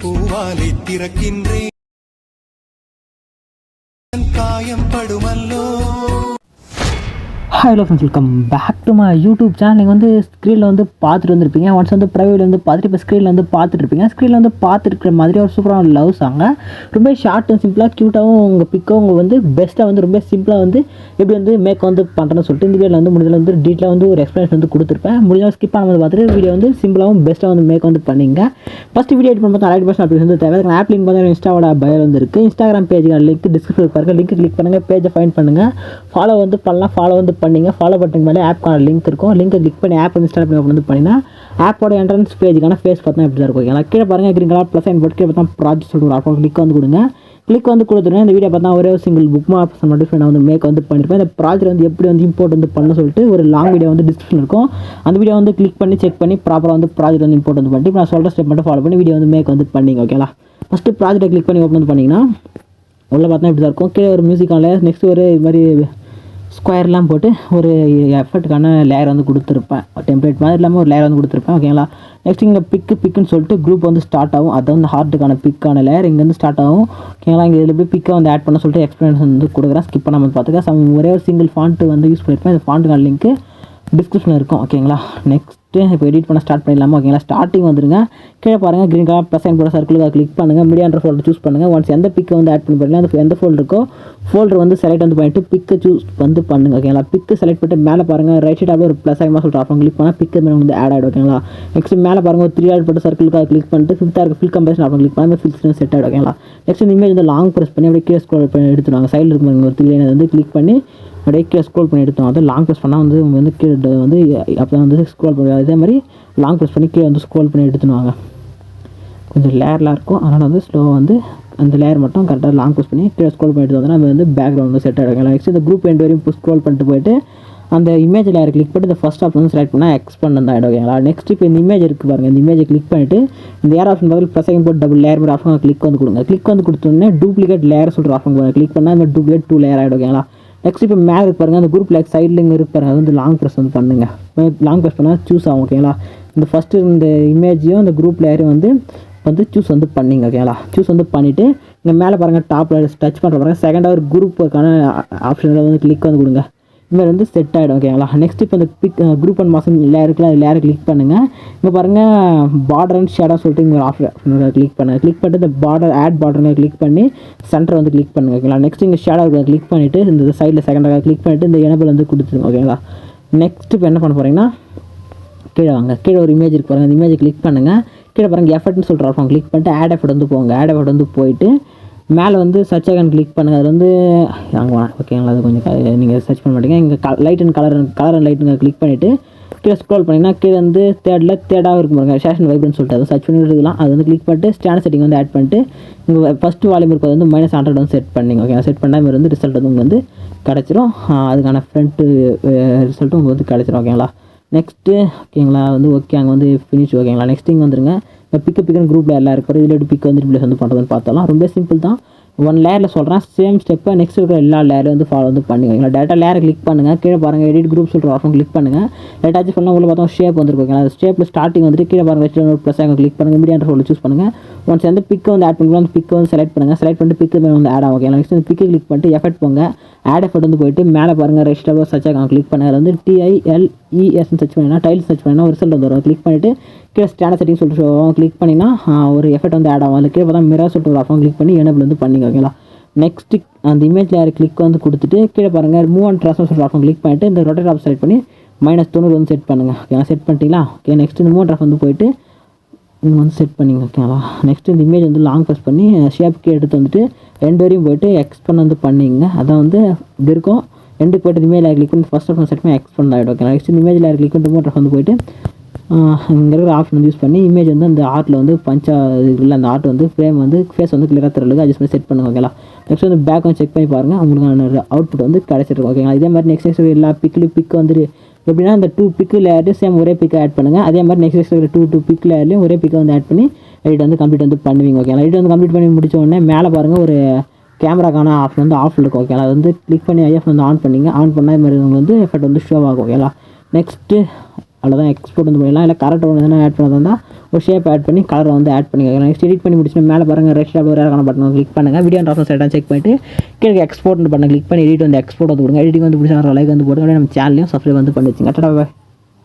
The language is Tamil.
பூவாலை திறக்கின்றேன். காயம் படுமல்லோ. Hello friends welcome back to my YouTube channel நீங்கள் வந்து ஸ்க்ரீனில் வந்து பார்த்துட்டு வந்திருப்பீங்க. ஒன்ஸ் வந்து ப்ரைவேட் வந்து பார்த்துட்டு இப்போ ஸ்க்ரீனில் வந்து பார்த்துட்டு இருப்பீங்க. ஸ்க்ரீனில் வந்து பார்த்துருக்கிற மாதிரி ஒரு சூப்பரான லவ் சாங்க ரொம்ப ஷார்ட் அண்ட் சிம்பிளாக க்யூட்டாகவும் உங்கள் பிக்கோ உங்கள் வந்து பெஸ்ட்டாக வந்து ரொம்ப சிம்பிளாக வந்து எப்படி வந்து மேக் வந்து பண்ணுறேன்னு சொல்லிட்டு இந்த வீடியோவில் வந்து முடிஞ்சதில் வந்து டீட்டெயிலாக வந்து ஒரு எக்ஸ்பிளேஷன் வந்து கொடுத்துருப்பேன். முடிஞ்சால் ஸ்கிப் பண்ணாமல் பார்த்துட்டு வீடியோ வந்து சிம்பிளாகவும் பெஸ்ட்டாக வந்து மேக் வந்து பண்ணிங்க. ஃபஸ்ட்டு வீடியோ எடிட் பண்ணும்போது ரைட் பர்சன் அப்படி வந்து தேவை. ஆப் லிங்க் பார்த்தா இன்ஸ்டாவோட பயர் வந்து இருக்குது இன்ஸ்டாகிராம் பேஜுக்கு லிங்க் டிஸ்கிரிப்ஷன் பாருங்கள் லிங்க் கிளிக் பண்ணுங்கள் பேஜை ஃபைண்ட் பண்ணுங்கள் ஃபாலோ வந்து பண்ணலாம். ஃபாலோ வந்து பண்ணி பண்ணிங்க ஃபாலோ பண்ணுறதுக்கு மேலே ஆப்க்கான லிங்க் இருக்கும். லிங்கை கிளிக் பண்ணி ஆப் இன்ஸ்டால் பண்ணி open வந்து பண்ணிங்கன்னா ஆப்போட என்ட்ரன்ஸ் பேஜுக்கான ஃபேஸ் பார்த்தா இப்படி தான் இருக்கும்? எல்லாம் கீழே பாருங்கள் கிரீன் கலர் ப்ளஸ் அண்ட் போட்டு கீழே பார்த்தா ப்ராஜெக்ட் சொல்லுவோம் அப்போ கிளிக் வந்து கொடுங்க. கிளிக் வந்து கொடுத்துருங்க இந்த வீடியோ பார்த்தா ஒரே சிங்கிள் புக் ஆப்ஷன் மட்டும் நான் வந்து மேக் வந்து பண்ணியிருப்பேன் இந்த ப்ராஜெக்ட் வந்து எப்படி வந்து இம்போர்ட் வந்து பண்ண சொல்லிட்டு ஒரு லாங் வீடியோ வந்து டிஸ்கிரிப்ஷன் இருக்கும். அந்த வீடியோ வந்து கிளிக் பண்ணி செக் பண்ணி ப்ராப்பராக வந்து ப்ராஜெக்ட் வந்து இம்போர்ட் வந்து பண்ணிட்டு நான் சொல்கிற ஸ்டெப் மட்டும் ஃபாலோ பண்ணி வீடியோ வந்து மேக் வந்து பண்ணிங்க ஓகேங்களா ஃபஸ்ட்டு ப்ராஜெக்ட்டை கிளிக் பண்ணி ஓப்பன் வந்து பண்ணிங்கன்னா உள்ளே பார்த்தா இப்படி தான் இருக்கும்? கீழே ஒரு மியூசிக்கான நெக்ஸ்ட் ஒரு இது மாதிரி ஸ்கொயர்லாம் போட்டு ஒரு எஃபர்ட்டுக்கான லேயர் வந்து கொடுத்துருப்பேன். டெம்ப்ளேட் மாதிரி இல்லாமல் ஒரு லேயர் வந்து கொடுத்துருப்பேன். ஓகேங்களா நெக்ஸ்ட் இங்கே பிக்கு பிக்குன்னு சொல்லிட்டு குரூப் வந்து ஸ்டார்ட் ஆகும். அது வந்து ஹார்ட்டுக்கான பிக்கான லேயர் இங்கேருந்து ஸ்டார்ட் ஆகும். ஓகேங்களா இங்கே இதில் போய் பிக்கை வந்து ஆட் பண்ண சொல்லிட்டு எக்ஸ்பிளனேஷன் வந்து கொடுக்குறேன். ஸ்கிப் பண்ணாமல் பார்த்துக்க. ஒரே ஒரு சிங்கிள் ஃபாண்ட்டு வந்து யூஸ் பண்ணியிருப்பேன். இந்த ஃபாண்ட்டுக்கான லிங்க்கு டிஸ்கிரிப்ஷனில் இருக்கும். ஓகேங்களா நெக்ஸ்ட் ஃபஸ்ட்டு இப்போ எடிட் பண்ண ஸ்டார்ட் பண்ணிடலாமா? ஓகேங்களா ஸ்டார்டிங் வந்துருங்க. கீழே பாருங்கள் க்ரீன் கலர் ப்ளஸ் அண்ட் போட சர்க்கிளுக்கு கிளிக் பண்ணுங்கள் மீடியான்ற ஃபோல்டர் சூஸ் பண்ணுங்கள் ஒன்ஸ் எந்த பிக்கை வந்து ஆட் பண்ணி பாருங்க. அந்த எந்த ஃபோல்டர் இருக்கோ ஃபோல்டர் வந்து செலக்ட் வந்து பண்ணிட்டு பிக்கை சூஸ் வந்து பண்ணுங்க. ஓகேங்களா பிக்கு செலக்ட் பண்ணிட்டு மேலே பாருங்கள் ரைட் சைடாக ஒரு ப்ளஸ் ஆகிமா சொல்லிட்டு ஆஃப் கிளிக் பண்ணால் பிக்கு மேலே வந்து ஆட் ஆகிடும் ஓகேங்களா நெக்ஸ்ட் மேலே பாருங்கள் ஒரு த்ரீ ஆட் போட்டு சர்க்கிளுக்காக கிளிக் பண்ணிட்டு ஃபிஃப்த்தாக இருக்க ஃபில் கம்பேஷன் ஆஃப் கிளிக் பண்ணால் ஃபில்ஸ் செட் ஆகிடும் ஓகேங்களா நெக்ஸ்ட் இந்த இமேஜ் வந்து லாங் ப்ரெஸ் பண்ணி அப்படியே கீழே ஸ்க்ரோல் பண்ணி எடுத்துருவாங்க சைடில் இருக்கிற ஒரு த்ரீ லைன் வந்து கிளிக் பண்ணி அப்படியே கீழே ஸ்க்ரோல் பண்ணி எடுத்தோம். அது லாங் ப்ரெஸ் பண்ணால் வந்து வந்து கீழே வந்து அப்போ வந்து ஸ்க்ரோல் பண்ணி இதே மாதிரி லாங் ப்ரெஸ் பண்ணி கீழே வந்து ஸ்க்ரோல் பண்ணி எடுத்துனுவாங்க கொஞ்சம் லேயர்லாம் இருக்கும். அதனால் வந்து ஸ்லோவாக வந்து அந்த லேயர் மட்டும் கரெக்டாக லாங் ப்ரெஸ் பண்ணி கீழே ஸ்க்ரோல் பண்ணிட்டு வந்தோம்னா நம்ம வந்து பேக்ரவுண்ட் வந்து செட் ஆகிடும் நெக்ஸ்ட் இந்த குரூப் எண்ட் வரையும் ஸ்க்ரோல் பண்ணிட்டு போயிட்டு அந்த இமேஜ் லேயர் கிளிக் பண்ணி இந்த ஃபஸ்ட் ஆப்ஷன் வந்து செலக்ட் பண்ணால் எக்ஸ்பெண்ட் வந்து ஆகிடும் ஓகேங்களா நெக்ஸ்ட் இப்போ இந்த இமேஜ் இருக்குது பாருங்கள் இந்த இமேஜை கிளிக் பண்ணிட்டு இந்த ஏர் ஆப்ஷன் பதில் ப்ளஸ் போட்டு டபுள் லேயர் மாதிரி ஆப்ஷன் கிளிக் வந்து கொடுங்க. கிளிக் வந்து கொடுத்தோன்னே டூப்ளிகேட் லேயர் சொல்கிற ஆப்ஷன் கிளிக் பண்ணால் இந்த டூப்ளிகேட் டூ லேயர் ஆகிடும் ஓகேங்களா நெக்ஸ்ட் இப்போ மேலே இருக்கு பாருங்க அந்த குரூப் லேக் சைடில் இங்கே இருக்கு பாருங்கள் அது வந்து லாங் ப்ரெஸ் வந்து பண்ணுங்கள் லாங் ப்ரெஸ் பண்ணால் சூஸ் ஆகும் ஓகேங்களா இந்த ஃபஸ்ட்டு இந்த இமேஜையும் இந்த குரூப் லேயரையும் வந்து வந்து சூஸ் வந்து பண்ணிங்க ஓகேங்களா சூஸ் வந்து பண்ணிவிட்டு இங்கே மேலே பாருங்கள் டாப்பில் டச் பண்ணுற பாருங்க செகண்டாக ஒரு குரூப்புக்கான ஆப்ஷனில் வந்து கிளிக் வந்து கொடுங்க. இதுமாதிரி வந்து செட் ஆகிடும் ஓகேங்களா நெக்ஸ்ட் இப்போ இந்த பிக் குரூப் அண்ட் மாதம் லேயர் அது லேரை கிளிக் பண்ணுங்கள் இங்கே பாருங்கள் பார்டர் அண்ட் ஷேடாக சொல்லிட்டு இங்கே ஆஃபர் கிளிக் பண்ணுங்கள் கிளிக் பண்ணிட்டு இந்த பார்டர் ஆட் பார்டருங்க கிளிக் பண்ணி சென்டர் வந்து கிளிக் பண்ணுங்கள் ஓகேங்களா நெக்ஸ்ட் இங்கே ஷேடாக கிளிக் பண்ணிவிட்டு இந்த சைடில் செகண்டாக கிளிக் பண்ணிவிட்டு இந்த எனபிள் வந்து கொடுத்துருங்க ஓகேங்களா நெக்ஸ்ட் இப்போ என்ன பண்ண போகிறீங்கன்னா கீழே வாங்க. கீழே ஒரு இமேஜ் இருக்கு பாருங்கள் அந்த இமேஜை கிளிக் பண்ணுங்கள் கீழே பாருங்கள் எஃபர்ட்னு சொல்கிற ஆப்ஷன் கிளிக் பண்ணிட்டு ஆட் எஃபர்ட் வந்து போங்க. ஆட் எஃபர்ட் வந்து போயிட்டு மேலே வந்து சர்ச் ஐக்கான் கிளிக் பண்ணுங்கள் அது வந்து அங்கே ஓகேங்களா அது கொஞ்சம் நீங்கள் சர்ச் பண்ண மாட்டீங்க. இங்கே light and colour colour and லைட்டுங்க click பண்ணிவிட்டு கீழே ஸ்க்ரோல் பண்ணிங்கன்னா கீழே வந்து தேர்டில் தேர்டாக இருக்கும் பாருங்க. ஃபேஷன் வைப்ரன்ஸ் சொல்லிட்டு அதை சர்ச் பண்ணி இருக்கலாம் அது வந்து கிளிக் பண்ணிட்டு ஸ்டாண்ட் செட்டிங் வந்து ஆட் பண்ணிட்டு இங்கே ஃபஸ்ட்டு வால்யூம் இருக்கிறது வந்து மைனஸ் ஹண்ட்ரட் வந்து செட் பண்ணிங்க. ஓகே செட் பண்ணால் மாதிரி வந்து ரிசல்ட் வந்து உங்களுக்கு வந்து கிடச்சிரும். அதுக்கான ஃப்ரண்ட்டு ரிசல்ட்டும் உங்களுக்கு வந்து கிடச்சிரும். ஓகேங்களா நெக்ஸ்ட்டு ஓகேங்களா வந்து ஓகே அங்கே வந்து ஃபினிஷ் ஓகேங்களா நெக்ஸ்ட் இங்கே வந்துருங்க. பிக்கு பிக்கன் குரூப்பில் எல்லாம் இருக்கிறோம் இதில் எப்படி பிக் வந்து ரிப்ளேஸ் வந்து பண்ணுறதுன்னு பார்த்தலாம் ரொம்ப சிம்பிள் தான். ஒன் லேயரில் சொல்கிறேன் சேம் ஸ்டெப்பை நெக்ஸ்ட் இருக்கிற எல்லா லேயரும் வந்து ஃபாலோ வந்து பண்ணி வைங்களா டேட்டா லேயரை கிளிக் பண்ணுங்கள் கீழே பாருங்கள் எடிட் குரூப் சொல்கிற ஆப்ஷன் கிளிக் பண்ணுங்கள் டேட்டாச்சும் பண்ணால் உள்ள பார்த்தா ஷேப் வந்துருக்கோங்களா அந்த ஷேப்பில் ஸ்டார்டிங் வந்துட்டு கீழே பாருங்கள் வச்சு ஒரு ப்ளஸ் அங்கே கிளிக் பண்ணுங்கள் மீடியா ஃபோல்டர் சூஸ் பண்ணுங்கள் ஒன்ஸ் வந்து பிக்கை வந்து ஆட் பண்ணுறோம் அந்த பிக்கை வந்து செலக்ட் பண்ணுங்கள் செலக்ட் பண்ணிட்டு பிக்கு மேலே வந்து ஆட் ஆகும். ஓகே நெக்ஸ்ட் வந்து பிக்கை கிளிக் பண்ணிட்டு எஃபெக்ட் போங்க. ஆட் எஃபெக்ட் வந்து போயிட்டு மேலே பாருங்கள் ரெஜிஸ்டர் சர்ச் ஆகும். கிளிக் பண்ணுங்கள் வந்து டிஐஎல்இஎஸ்னு சர்ச் பண்ணிங்கன்னா டைல்ஸ் சர்ச் பண்ணிங்கன்னா ஒரு ரிசல்ட் வந்துடும் கிளிக் பண்ணிட்டு கீழே ஸ்டாண்டர்ட் செட்டிங் சொல்லிட்டு கிளிக் பண்ணினா ஒரு எஃபெக்ட் வந்து ஆட் ஆகும். அதுக்கு கீழே தான் மிரா சொல்லிட்டு ஒரு ஆஃபம் கிளிக் பண்ணி எனபிள் வந்து பண்ணிங்க ஓகேங்களா நெக்ஸ்ட்டு அந்த இமேஜ் லேயர் கிளிக் வந்து கொடுத்துட்டு கீழே பாருங்கள் மூவ் அண்ட் ட்ரான்ஸ்ஃபர் சொல்கிற ஆஃபம் கிளிக் பண்ணிட்டு இந்த ரொட்டேட் ஆஃப் செலக்ட் பண்ணி மைனஸ் தொண்ணூறு வந்து செட் பண்ணுங்கள் ஓகேங்களா செட் பண்ணிட்டீங்களா? ஓகே நெக்ஸ்ட் இந்த மூவ் ட்ராஃப் வந்து போயிட்டு இங்கே வந்து செட் பண்ணிங்க ஓகேங்களா நெக்ஸ்ட் இந்த இமேஜ் வந்து லாங் ப்ரெஸ் பண்ணி ஷேப்க்கு எடுத்து வந்துட்டு ரெண்டு வரையும் போயிட்டு எக்ஸ்பெண்ட் வந்து பண்ணிங்க. அதான் வந்து இப்படி இருக்கும். ரெண்டு போய்ட்டு இமேஜ் இமேஜ் கிளிக் பண்ணி ஃபஸ்ட் ஆஃப் செட் பண்ணி எக்ஸ்பெண்ட் ஆகிடும் ஓகே நெக்ஸ்ட் இந்த இமேஜ் கிளிக் பண்ணி மூவ் ட்ராஃப் வந்து போயிட்டு இங்கே இருக்கிற ஆப்ஷன் வந்து யூஸ் பண்ணி இமேஜ் வந்து அந்த ஆர்ட்டில் வந்து பஞ்சா இருக்குல்ல அந்த ஆர்ட் வந்து ஃப்ரேம் வந்து ஃபேஸ் வந்து கிளியராக தரலுக்கு அட்ஜஸ்ட் பண்ணி செட் பண்ணுங்க ஓகேங்களா நெக்ஸ்ட் வந்து பேக் வந்து செக் பண்ணி பாருங்கள் உங்களுக்கான அவுட்புட் வந்து கிடச்சிருக்கும் ஓகேங்களா இதே மாதிரி நெக்ஸ்ட் நெக்ஸ்ட் எல்லா பிக்லையும் பிக் வந்துட்டு எப்படின்னா அந்த டூ பிக்கு லேயர்ட்டு சேம் ஒரே பிக்கை ஆட் பண்ணுங்கள் அதே மாதிரி next next two two pic லேயர்லையும் ஒரே பிக்கை வந்து ஆட் பண்ணி எடிட் வந்து கம்ப்ளீட் வந்து பண்ணுவீங்க ஓகேங்களா எடிட் வந்து கம்ப்ளீட் பண்ணி முடிச்ச உடனே மேலே பாருங்கள் ஒரு கேமராக்கான ஆப்ஷன் வந்து ஆஃப் இருக்கும் ஓகேங்களா அது வந்து கிளிக் பண்ணி ஐஎஃப் வந்து ஆன் பண்ணிங்க ஆன் பண்ணால் இது மாதிரி உங்களுக்கு வந்து எஃபெக்ட் வந்து ஷோ ஆகும் ஓகேங்களா நெக்ஸ்ட்டு அவ்வளோதான் எக்ஸ்போர்ட் வந்து பண்ணிடலாம் இல்லை கரெக்ட் ஒன்று எதனா ஆட் பண்ணதா இருந்தால் ஒரு ஷேப் ஆட் பண்ணி கலரை வந்து ஆட் பண்ணிக்கலாம் நெக்ஸ்ட் எடிட் பண்ணி முடிச்சுட்டு மேலே பாருங்கள் ரெட் ஷேப் ஒரு ஏரான பட்டன் கிளிக் பண்ணுங்கள் வீடியோ அண்ட் ஆப்ஷன் சைடாக செக் பண்ணிட்டு கீழே எக்ஸ்போர்ட் பண்ண கிளிக் பண்ணி எடிட் வந்து எக்ஸ்போர்ட் வந்து கொடுங்க. எடிட்டிங் வந்து பிடிச்சா லைக் வந்து போடுங்க. நம்ம சேனலையும் சப்ஸ்கிரைப் வந்து பண்ணி வச்சுங்க